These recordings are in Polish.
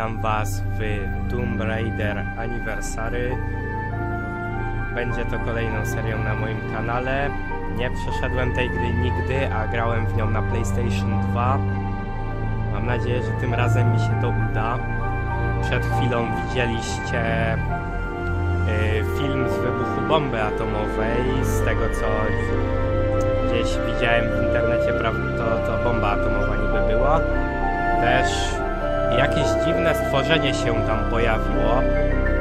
witam Was w Tomb Raider Anniversary. Będzie to kolejną serią na moim kanale. Nie przeszedłem tej gry nigdy, a grałem w nią na PlayStation 2. Mam nadzieję, że tym razem mi się to uda. Przed chwilą widzieliście y, film z wybuchu bomby atomowej. Z tego co gdzieś widziałem w internecie, to, to bomba atomowa niby była. Też jakieś dziwne stworzenie się tam pojawiło.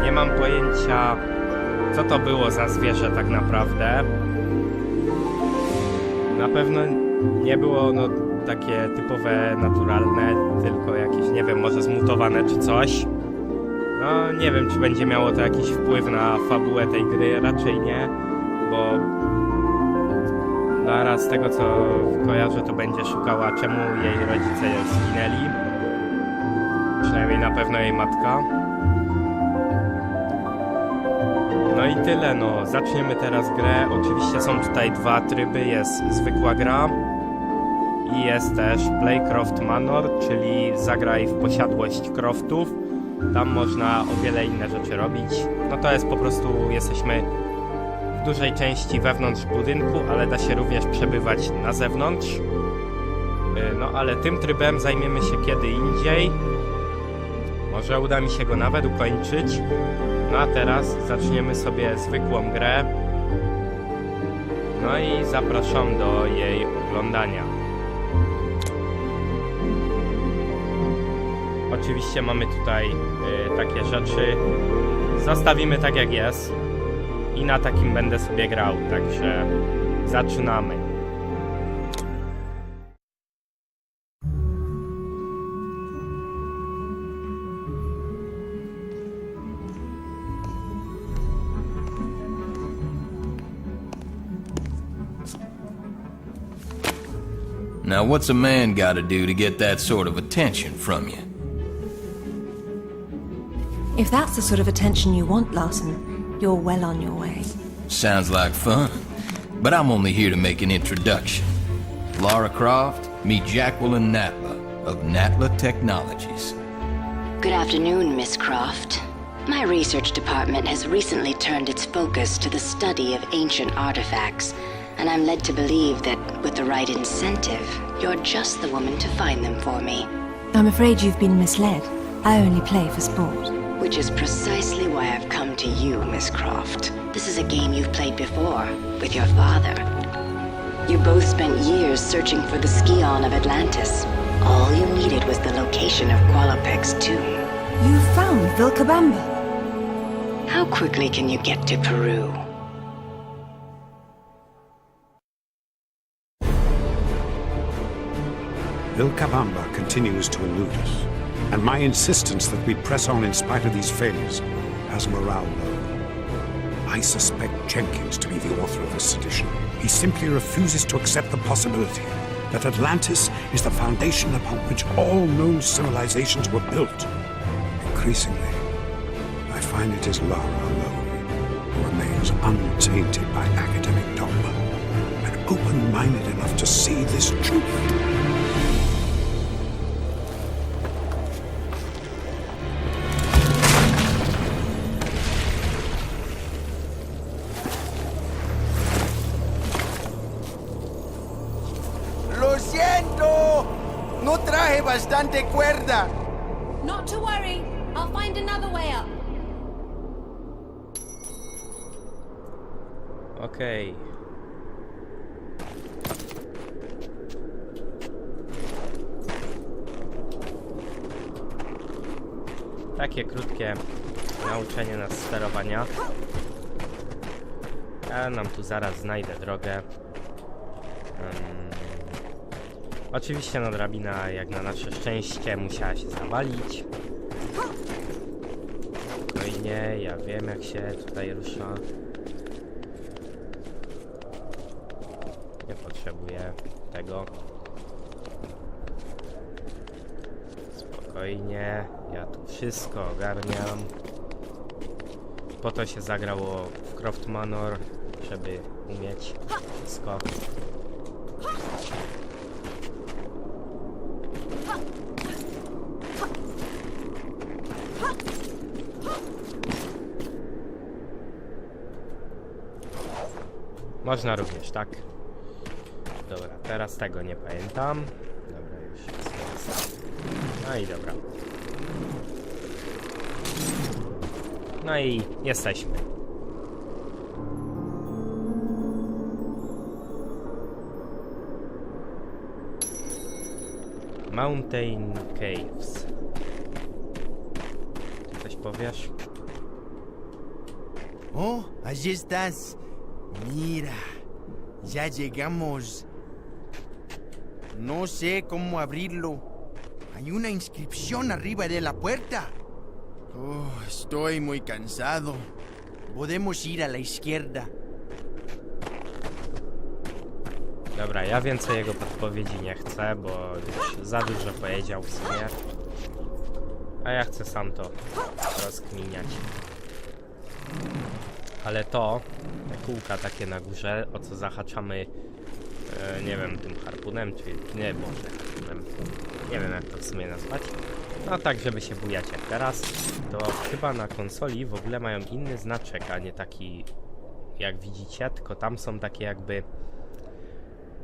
Nie mam pojęcia, co to było za zwierzę tak naprawdę. Na pewno nie było no, takie typowe, naturalne, tylko jakieś, nie wiem, może zmutowane czy coś. No, nie wiem, czy będzie miało to jakiś wpływ na fabułę tej gry, raczej nie, bo Lara z tego co kojarzę, to będzie szukała, czemu jej rodzice zginęli. Przynajmniej na pewno jej matka. No i tyle, no. Zaczniemy teraz grę. Oczywiście są tutaj dwa tryby. Jest zwykła gra i jest też Playcroft Manor, czyli zagraj w posiadłość croftów. Tam można o wiele inne rzeczy robić. No to jest po prostu, jesteśmy w dużej części wewnątrz budynku, ale da się również przebywać na zewnątrz. Yy, No ale tym trybem zajmiemy się kiedy indziej. Może uda mi się go nawet ukończyć. No a teraz zaczniemy sobie zwykłą grę. No i zapraszam do jej oglądania. Oczywiście mamy tutaj y, takie rzeczy. Zostawimy tak jak jest. I na takim będę sobie grał, także zaczynamy. Now, what's a man gotta do to get that sort of attention from you? If that's the sort of attention you want, Larson, you're well on your way. Sounds like fun. But I'm only here to make an introduction. Lara Croft, meet Jacqueline Natla of Natla Technologies. Good afternoon, Miss Croft. My research department has recently turned its focus to the study of ancient artifacts, and I'm led to believe that with the right incentive, you're just the woman to find them for me. I'm afraid you've been misled. I only play for sport. Which is precisely why I've come to you, Miss Croft. This is a game you've played before, with your father. You both spent years searching for the Skion of Atlantis. All you needed was the location of Qualopec's tomb. You found Vilcabamba. How quickly can you get to Peru? Vilcabamba continues to elude us, and my insistence that we press on in spite of these failures has morale low. I suspect Jenkins to be the author of this sedition. He simply refuses to accept the possibility that Atlantis is the foundation upon which all known civilizations were built. Increasingly, I find it is Lara alone who remains untainted by academic dogma and open-minded enough to see this truth. Bastante cuerda. Not to worry. I'll find another way up. Okej. Takie krótkie nauczenie nas sterowania. Ja nam tu zaraz znajdę drogę. Oczywiście no drabina jak na nasze szczęście musiała się zawalić. No i nie, ja wiem jak się tutaj rusza. Nie potrzebuję tego. Spokojnie, ja tu wszystko ogarniam. Po to się zagrało w Croft Manor, żeby umieć wszystko. Można również, tak? Dobra, teraz tego nie pamiętam. Dobra, już jest. No i dobra. No i jesteśmy. Mountain Caves. Coś powiesz? Oh, allí estás. Mira, ya llegamos. No sé cómo abrirlo. Hay una inscripción arriba de la puerta. Oh, estoy muy cansado. Podemos ir a la izquierda. Dobra, ja więcej jego podpowiedzi nie chcę, bo już za dużo powiedział w sumie. A ja chcę sam to rozkminiać. Ale to, te kółka takie na górze, o co zahaczamy, e, nie wiem, tym harpunem, czy nie, może harpunem, nie wiem jak to w sumie nazwać. No tak, żeby się bujać jak teraz, to chyba na konsoli w ogóle mają inny znaczek, a nie taki jak widzicie, tylko tam są takie jakby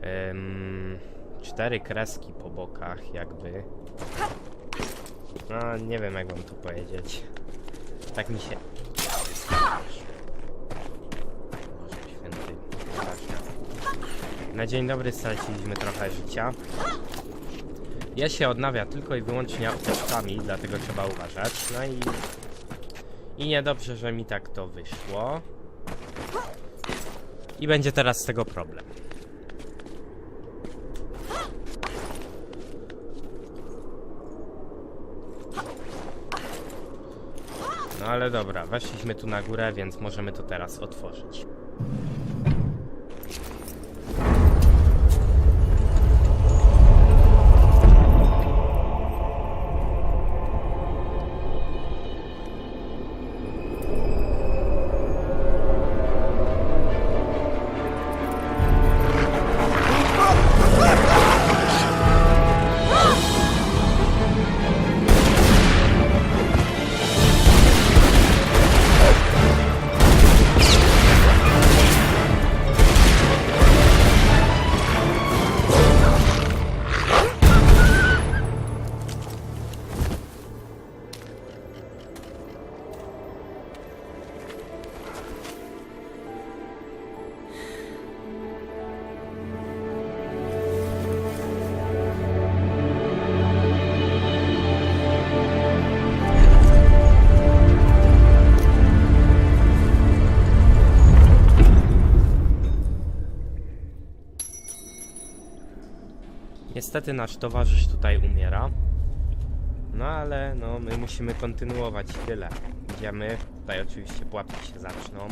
Ym, cztery kreski po bokach, jakby. No, nie wiem, jak wam to powiedzieć. Tak mi się. Boże święty. Na dzień dobry straciliśmy trochę życia. Je się odnawia tylko i wyłącznie apteczkami, dlatego trzeba uważać. No i. I niedobrze, że mi tak to wyszło. I będzie teraz z tego problem. Ale dobra, weszliśmy tu na górę, więc możemy to teraz otworzyć. Niestety nasz towarzysz tutaj umiera. No ale no my musimy kontynuować tyle. Idziemy. Tutaj oczywiście pułapki się zaczną.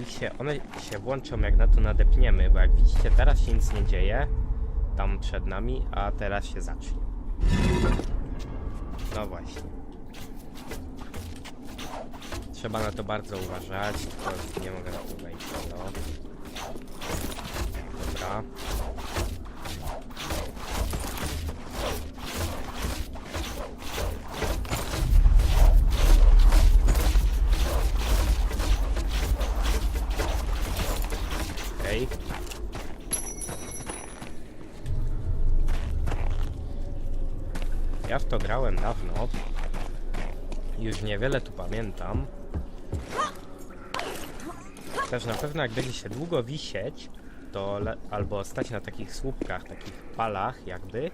Ich się, one się włączą jak na to nadepniemy, bo jak widzicie teraz się nic nie dzieje. Tam przed nami, a teraz się zacznie. No właśnie. Trzeba na to bardzo uważać, tylko nie mogę na to wejść. No. Dobra. Niewiele tu pamiętam. Też na pewno jak będzie się długo wisieć, to albo stać na takich słupkach, takich palach jakby,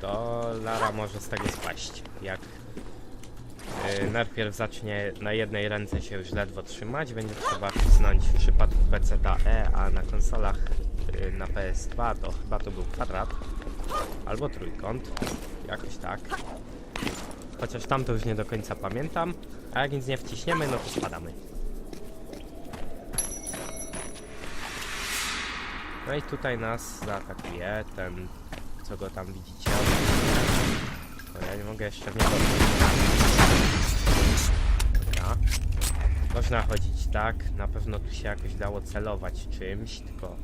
to Lara może z tego spaść. Jak yy, najpierw zacznie na jednej ręce się już ledwo trzymać, będzie trzeba wcisnąć w przypadku PC E, a na konsolach yy, na PS2 to chyba to był kwadrat albo trójkąt, jakoś tak. Chociaż tam to już nie do końca pamiętam, a jak nic nie wciśniemy, no to spadamy. No i tutaj nas zaatakuje ten, co go tam widzicie. O, ja nie mogę jeszcze w niego... Dobra. Można chodzić tak, na pewno tu się jakoś dało celować czymś, tylko...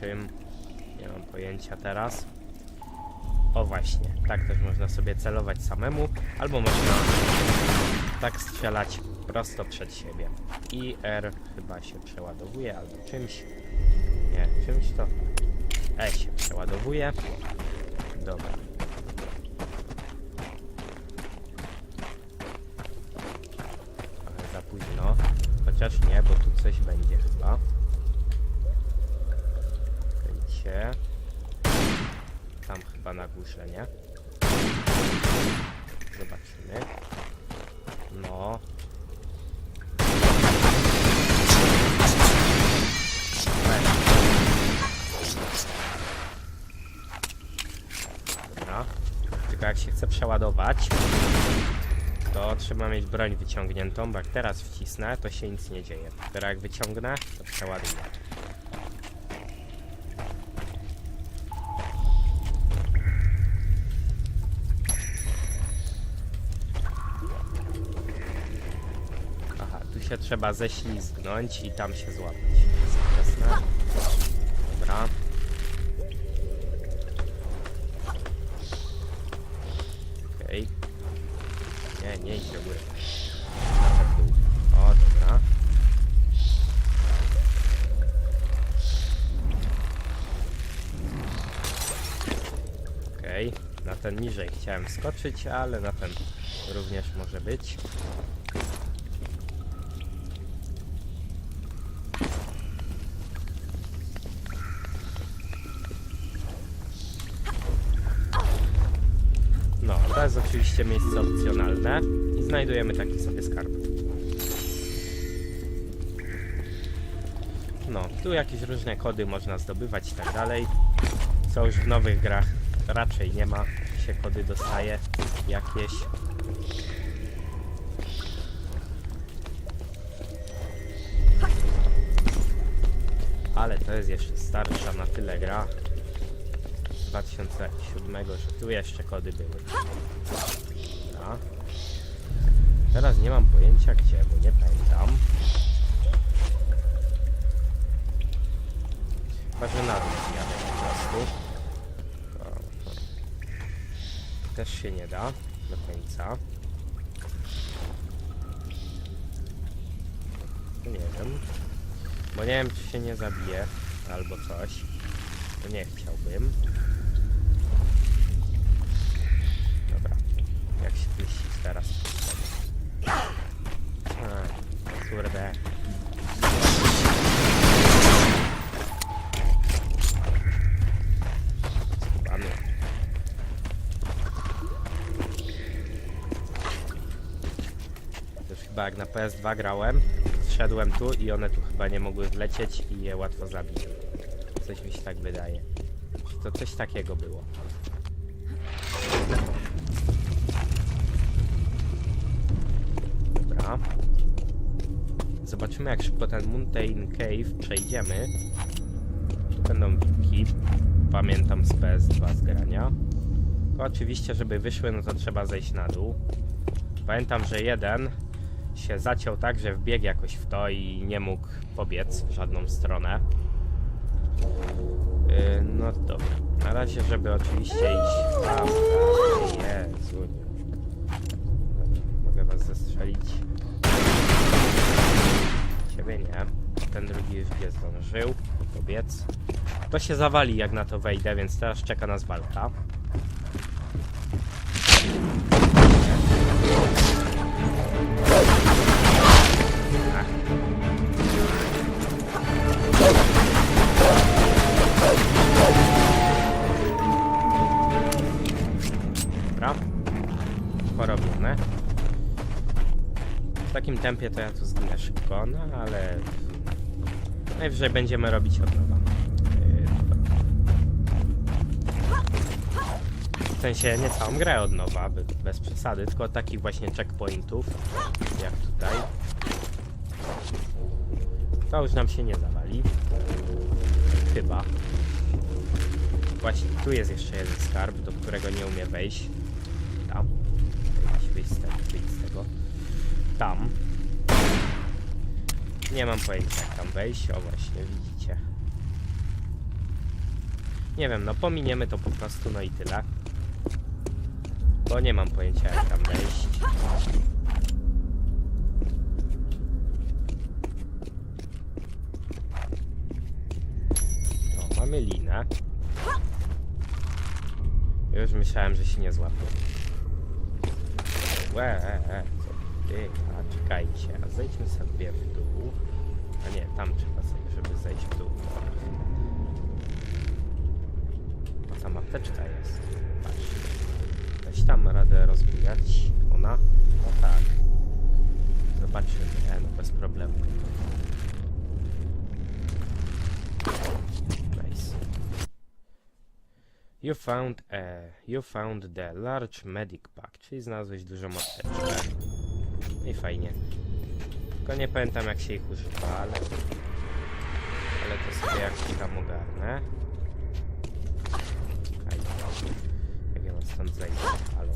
Czym? Nie mam pojęcia teraz. O właśnie, tak też można sobie celować samemu, albo można tak strzelać prosto przed siebie. I R chyba się przeładowuje albo czymś. Nie, czymś to E się przeładowuje. Dobra. Ale za późno. Chociaż nie, bo tu coś będzie chyba. Wejdźcie. Tam chyba na górze, nie? Zobaczymy. No. Dobra. Tylko jak się chce przeładować, to trzeba mieć broń wyciągniętą, bo jak teraz wcisnę, to się nic nie dzieje. Teraz jak wyciągnę, to przeładuję. Się trzeba ześlizgnąć i tam się złapać. Jasne? Dobra. Okej. Nie, nie idź do góry. O, dobra. Okej. Na ten niżej chciałem skoczyć, ale na ten również może być. Oczywiście miejsce opcjonalne i znajdujemy taki sobie skarb. No, tu jakieś różne kody można zdobywać i tak dalej. Co już w nowych grach raczej nie ma, się kody dostaje jakieś. Ale to jest jeszcze starsza na tyle gra. 2007, że tu jeszcze kody były. Dobra. Teraz nie mam pojęcia gdzie, bo nie pamiętam. Chyba, że na dół po prostu. Też się nie da do końca. Nie wiem. Bo nie wiem czy się nie zabije albo coś. To nie chciałbym. Jak się wyścić teraz? A, kurde. Chyba jak na PS2 grałem, zszedłem tu i one tu chyba nie mogły wlecieć i je łatwo zabiję. Coś mi się tak wydaje. To coś takiego było. Zobaczymy jak szybko ten Mountain Cave przejdziemy. Tu będą wiki. Pamiętam z PS2 z grania. To oczywiście, żeby wyszły, no to trzeba zejść na dół. Pamiętam, że jeden się zaciął tak, że wbiegł jakoś w to i nie mógł pobiec w żadną stronę. Yy, no dobra. Na razie, żeby oczywiście iść tam. Jezu. Mogę was zestrzelić. Ciebie nie. Ten drugi nie zdążył pobiec. To się zawali jak na to wejdę, więc teraz czeka nas walka. Porobione. W takim tempie to ja tu najwyżej będziemy robić od nowa. W sensie nie całą grę od nowa, bez przesady, tylko takich właśnie checkpointów, jak tutaj. To już nam się nie zawali. Chyba. Właśnie, tu jest jeszcze jeden skarb, do którego nie umie wejść. Tam. Wyjść, wyjść wyjść z tego. Tam. Nie mam pojęcia jak tam wejść, o właśnie, widzicie. Nie wiem, no pominiemy to po prostu, no i tyle. Bo nie mam pojęcia jak tam wejść. O, mamy linę. Już myślałem, że się nie złapał. Łe, e, e co ty? A czekajcie, a zejdźmy sobie w dół. A nie, tam trzeba sobie, żeby zejść w dół. A tam apteczka jest. Patrz. Weź tam radę rozbijać. Ona? No tak. Zobaczymy, e, no bez problemu. Nice. You found a, you found the large medic pack, czyli znalazłeś dużą apteczkę. I fajnie. Tylko nie pamiętam jak się ich używa, ale... Ale to sobie jakoś tam ogarnę. Czekaj. Jak ja mam stąd zejść? Halo.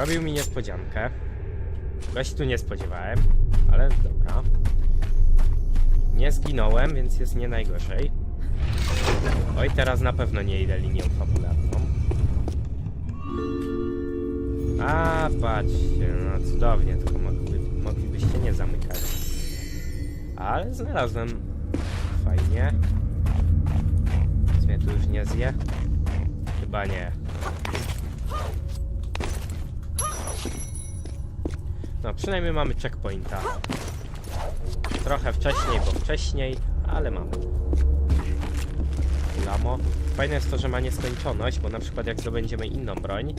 Zrobił mi niespodziankę. Go się tu nie spodziewałem, ale dobra. Nie zginąłem, więc jest nie najgorzej. Oj, teraz na pewno nie idę linią fabularną. A, patrzcie, no cudownie, tylko mogli, moglibyście nie zamykać. Ale znalazłem. Fajnie. Nic mnie tu już nie zje? Chyba nie. No, przynajmniej mamy checkpointa. Trochę wcześniej, bo wcześniej, ale mamy. Lamo. Fajne jest to, że ma nieskończoność, bo na przykład jak zdobędziemy inną broń,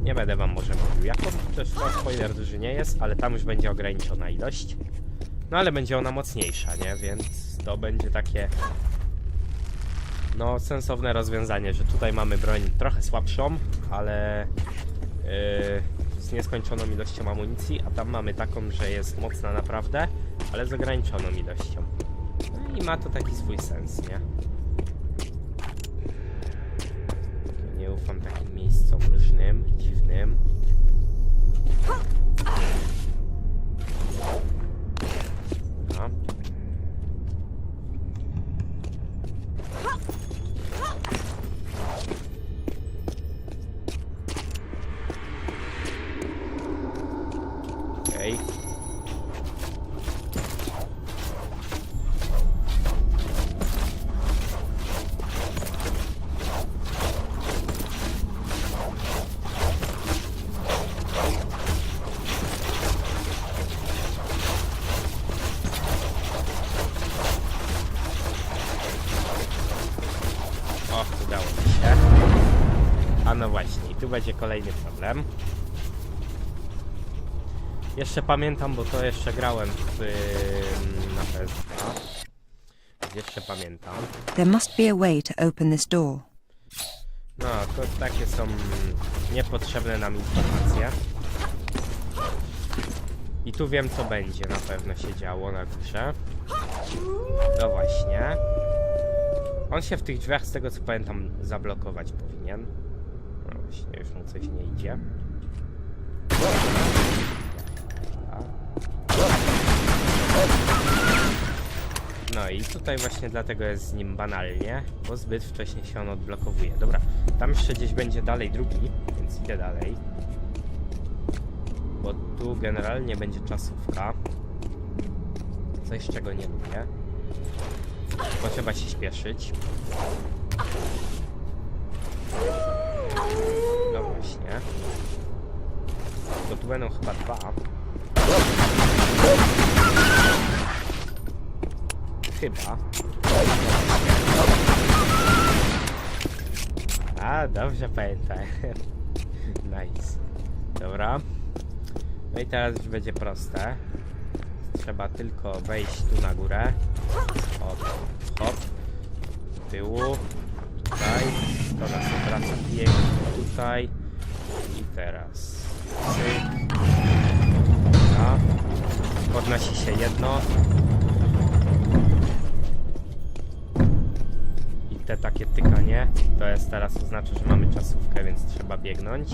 nie będę wam może mówił jaką, też no, spoiler duży nie jest, ale tam już będzie ograniczona ilość. No ale będzie ona mocniejsza, nie? Więc to będzie takie no sensowne rozwiązanie, że tutaj mamy broń trochę słabszą, ale yy, nieskończoną ilością amunicji, a tam mamy taką, że jest mocna naprawdę, ale z ograniczoną ilością. No i ma to taki swój sens, nie? Nie ufam takim miejscom różnym, dziwnym. Będzie kolejny problem. Jeszcze pamiętam, bo to jeszcze grałem w, na PS2. Jeszcze pamiętam. There must be a way to open this door. No, to takie są niepotrzebne nam informacje. I tu wiem, co będzie na pewno się działo na górze. No właśnie. On się w tych drzwiach, z tego co pamiętam, zablokować powinien. Właśnie, już mu coś nie idzie. No i tutaj właśnie dlatego jest z nim banalnie, bo zbyt wcześnie się on odblokowuje. Dobra, tam jeszcze gdzieś będzie dalej drugi, więc idę dalej. Bo tu generalnie będzie czasówka. Coś czego nie lubię. Bo trzeba się śpieszyć. No właśnie. Bo tu będą chyba dwa. Chyba. A, dobrze pamiętam. nice. Dobra. No i teraz już będzie proste. Trzeba tylko wejść tu na górę. Hop, hop. Tyłu. Tutaj. To nas wraca pięknie tutaj. I teraz. Cyk. Dobra. Podnosi się jedno. I te takie tykanie, to jest teraz oznacza, że mamy czasówkę, więc trzeba biegnąć.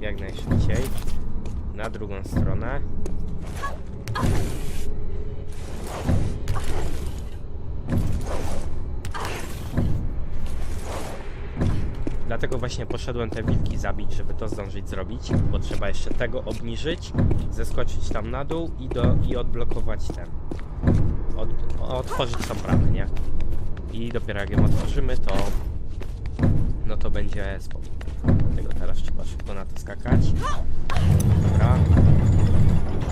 Jak najszybciej. Na drugą stronę. Dlatego właśnie poszedłem te wilki zabić, żeby to zdążyć zrobić, bo trzeba jeszcze tego obniżyć, zeskoczyć tam na dół i, do, i odblokować ten. Od, otworzyć tą bramę, nie? I dopiero jak ją otworzymy, to no to będzie spokój. Dlatego teraz trzeba szybko na to skakać. Dobra.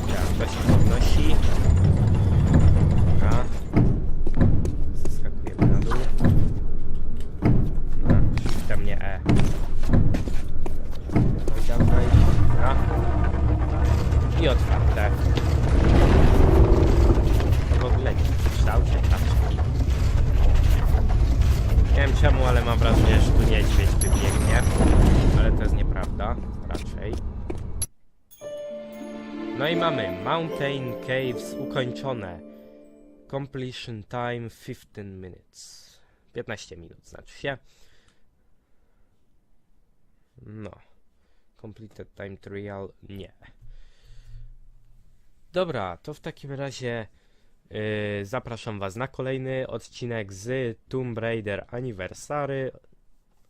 Teraz to się podnosi. Caves ukończone. Completion time 15 minutes. 15 minut znaczy się. No. Completed time trial nie. Dobra, to w takim razie yy, zapraszam Was na kolejny odcinek z Tomb Raider Anniversary,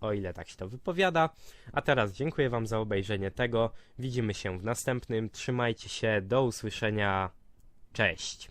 o ile tak się to wypowiada. A teraz dziękuję Wam za obejrzenie tego. Widzimy się w następnym. Trzymajcie się, do usłyszenia. Cześć.